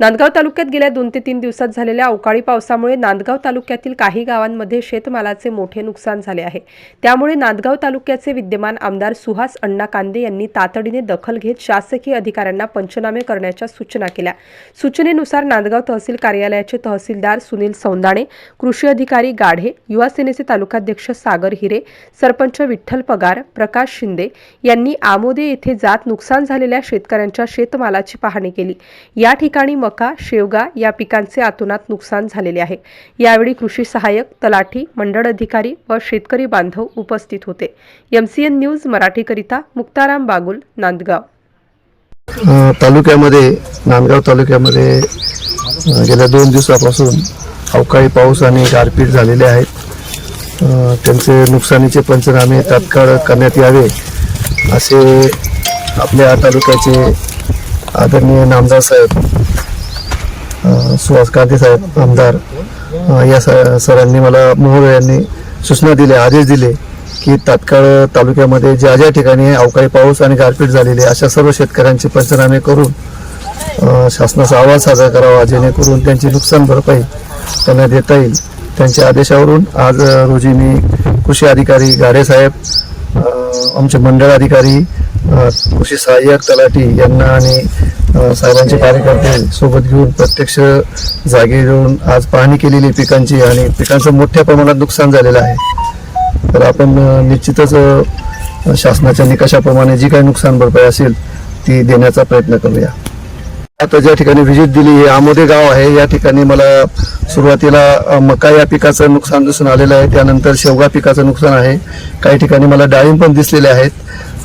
नांदगाव तालुक्यात गेल्या दोन ते तीन दिवसात झालेल्या अवकाळी पावसामुळे नांदगाव तालुक्यातील काही गावांमध्ये शेतमालाचे मोठे नुकसान झाले आहे. त्यामुळे नांदगाव तालुक्याचे विद्यमान आमदार सुहास अण्णा कांदे यांनी तातडीने दखल घेत शासकीय अधिकाऱ्यांना पंचनामे करण्याच्या सूचना केल्या. सूचनेनुसार नांदगाव तहसील कार्यालयाचे तहसीलदार सुनील सौंदाणे कृषी अधिकारी गाढे युवा सेनेचे तालुकाध्यक्ष सागर हिरे सरपंच विठ्ठल पगार प्रकाश शिंदे यांनी आमोदे येथे जात नुकसान झालेल्या शेतकऱ्यांच्या शेतमालाची पाहणी केली. या ठिकाणी मका शेवगा या पिकांचे आतोनात नुकसान झालेले आहे. यावेळी कृषी सहाय्यक तलाठी मंडळ अधिकारी व शेतकरी बांधव उपस्थित होते. एम सी एन न्यूज मराठीकरिता मुक्ताराम बागुल नांदगाव. तालुक्यामध्ये नांदगाव तालुक्यामध्ये गेल्या दोन दिवसापासून अवकाळी पाऊस आणि गारपीट झालेले आहेत. त्यांचे नुकसानीचे पंचनामे तात्काळ करण्यात यावे असे आपल्या तालुक्याचे आदरणीय नामदार साहेब सुहास कांते साहेब आमदार या सरांनी मला मोहोळ यांनी सूचना दिल्या आदेश दिले की तात्काळ तालुक्यामध्ये ज्या ज्या ठिकाणी अवकाळी पाऊस आणि गारपीट झालेली आहे, अशा सर्व शेतकऱ्यांचे पंचनामे करून शासनाचा आवाज साजरा करावा जेणेकरून त्यांची नुकसान भरपाई त्यांना देता येईल. त्यांच्या आदेशावरून आज रोजी मी कृषी अधिकारी गारे साहेब आमचे मंडळ अधिकारी कृषी सहाय्यक तलाठी यांना आणि साहेबांचे कार्यकर्ते सोबत घेऊन प्रत्यक्ष जागे घेऊन आज पाहणी केलेली पिकांची आणि पिकांचं मोठ्या प्रमाणात नुकसान झालेलं आहे. तर आपण निश्चितच शासनाच्या निकषाप्रमाणे जी काही नुकसान भरपाई असेल ती देण्याचा प्रयत्न करूया. आता ज्या ठिकाणी व्हिजिट दिली हे आमोदे गाव आहे या ठिकाणी मला सुरुवातीला मका या पिकाचं नुकसान दिसून आलेलं आहे त्यानंतर शेवगा पिकाचं नुकसान आहे. काही ठिकाणी मला डाळिंब पण दिसलेले आहेत.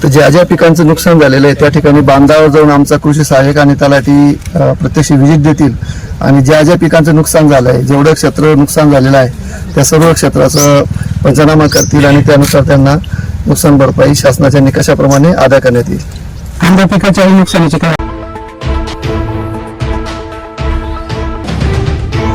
तर ज्या ज्या पिकांचं नुकसान झालेलं आहे त्या ठिकाणी बांधावर जाऊन आमचा कृषी सहाय्यक आणि तलाठी ती प्रत्यक्ष व्हिजिट देतील. आणि ज्या ज्या पिकांचं नुकसान झालं आहे जेवढं क्षेत्र नुकसान झालेलं आहे त्या सर्व क्षेत्राचं पंचनामा करतील आणि त्यानुसार त्यांना नुकसान भरपाई शासनाच्या निकषाप्रमाणे अदा करण्यात येईल. कांदा पिकाच्या नुकसानीचे काय